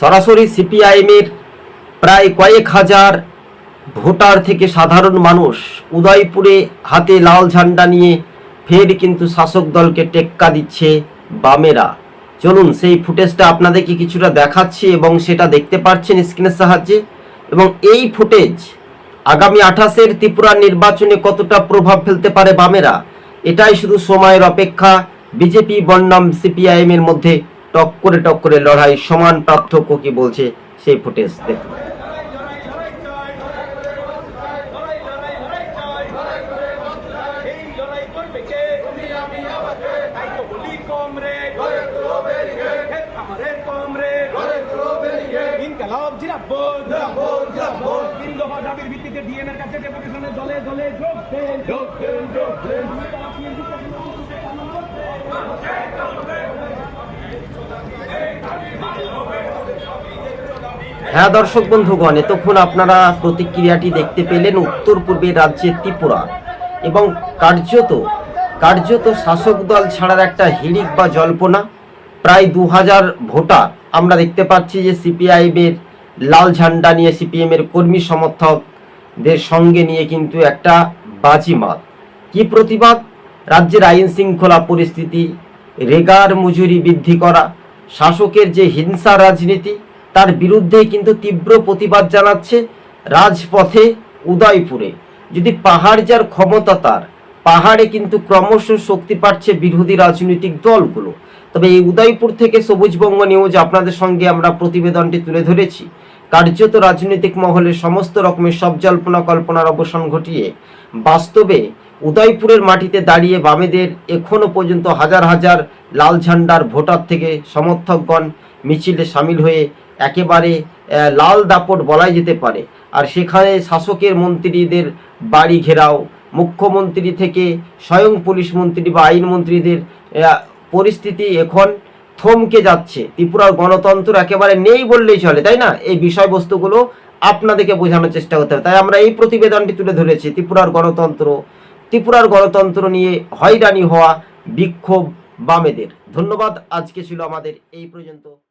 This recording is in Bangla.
সরাসরি সিপিআইএমের প্রায় কয়েক হাজার ভোটার থেকে সাধারণ মানুষ উদয়পুরে হাতে লাল ঝান্ডা নিয়ে ফের কিন্তু শাসক দলকে টেক্কা দিচ্ছে বামেরা। চলুন, সেই ফুটেজটা আপনাদেরকে কিছুটা দেখাচ্ছি এবং সেটা দেখতে পাচ্ছেন স্ক্রিনের সাহায্যে। এবং এই ফুটেজ আগামী আঠাশের ত্রিপুরা নির্বাচনে কতটা প্রভাব ফেলতে পারে বামেরা, এটাই শুধু সময়ের অপেক্ষা। বিজেপি বনাম সিপিআইএম এর মধ্যে টক্করে টক্করে লড়াই, সমান পার্থক্য কি বলছে সেই ফুটেজ দেখুন ইনকালাব জিরাব্বদ ভিত্তিতে কাছে যোগ দেন যোগ দেন যোগ দেন। হ্যাঁ দর্শক বন্ধুগণ, এতক্ষণ আপনারা প্রতিক্রিয়াটি দেখতে পেলেন উত্তর পূর্বের রাজ্যের ত্রিপুরা এবং কার্যত কার্যত শাসক দল ছাড়ার একটা হিড়িক বা জল্পনা, প্রায় দু হাজার ভোটার। আমরা দেখতে পাচ্ছি যে সিপিআইএমের লাল ঝান্ডা নিয়ে সিপিএমের কর্মী সমর্থকদের সঙ্গে নিয়ে কিন্তু একটা বাজিমাত। কি প্রতিবাদ? রাজ্যের আইন শৃঙ্খলা পরিস্থিতি, রেগার মজুরি বৃদ্ধি করা, শাসকের যে হিংসা রাজনীতি তার বিরুদ্ধে কিন্তু তীব্র প্রতিবাদ জানাচ্ছে রাজপথে উদয়পুরে। যদি পাহাড় যার ক্ষমতা তার, পাহাড়ে কিন্তু ক্রমশ শক্তি পাচ্ছে বিরোধী রাজনৈতিক দলগুলো। তবে এই উদয়পুর থেকে সবুজবঙ্গ নিউজ আপনাদের সঙ্গে আমরা প্রতিবেদনটি তুলে ধরেছি। কার্যত রাজনৈতিক মহলে সমস্ত রকমের সব জল্পনা কল্পনার অবসান ঘটিয়ে বাস্তবে উদয়পুরের মাটিতে দাঁড়িয়ে বামেদের এখনও পর্যন্ত হাজার হাজার লাল ঝান্ডার ভোটার থেকে সমর্থকগণ মিছিলে সামিল হয়ে একেবারে লাল দাপট বলাই যেতে পারে। আর সেখানে শাসকের মন্ত্রীদের বাড়ি ঘেরাও মুখ্যমন্ত্রী থেকে স্বয়ং পুলিশ মন্ত্রী বা আইন মন্ত্রীদের আহ, পরিস্থিতি এখন থমকে যাচ্ছে। ত্রিপুরার গণতন্ত্র একেবারে নেই বললেই চলে তাই না? এই বিষয়বস্তুগুলো আপনাদেরকে বোঝানোর চেষ্টা করতে হবে। তাই আমরা এই প্রতিবেদনটি তুলে ধরেছি ত্রিপুরার গণতন্ত্র ত্রিপুরার গণতন্ত্র নিয়ে হয়রানি হওয়া বিক্ষোভ বামেদের। ধন্যবাদ। আজকে ছিল আমাদের এই পর্যন্ত।